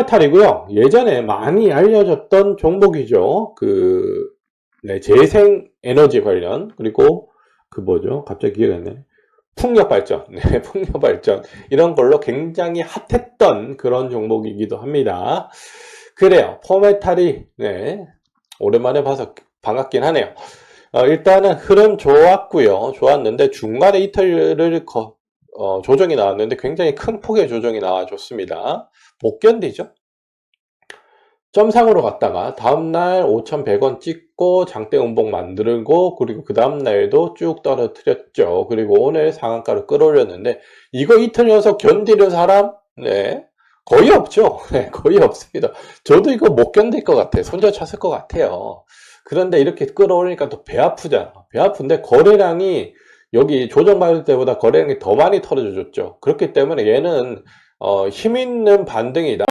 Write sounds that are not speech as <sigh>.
포메탈이고요. 예전에 많이 알려졌던 종목이죠. 그 네, 재생 에너지 관련 그리고 그 뭐죠? 갑자기 기억이 안 나네. 풍력 발전, <laughs> 네, 풍력 발전 이런 걸로 굉장히 핫했던 그런 종목이기도 합니다. 그래요. 포메탈이 네, 오랜만에 봐서 반갑긴 하네요. 어, 일단은 흐름 좋았고요. 좋았는데 중간에 이틀을 거- 어, 조정이 나왔는데 굉장히 큰 폭의 조정이 나와줬습니다. 못 견디죠? 점상으로 갔다가 다음날 5,100원 찍고 장대 음봉 만들고 그리고 그 다음날도 쭉 떨어뜨렸죠. 그리고 오늘 상한가를 끌어올렸는데 이거 이틀 연속 견디는 사람? 네. 거의 없죠. <laughs> 네, 거의 없습니다. 저도 이거 못 견딜 것 같아요. 손절 쳤을 것 같아요. 그런데 이렇게 끌어올리니까 또 배 아프잖아. 배 아픈데 거래량이 여기 조정받을 때보다 거래량이 더 많이 털어줬죠. 그렇기 때문에 얘는 어, 힘 있는 반등이다.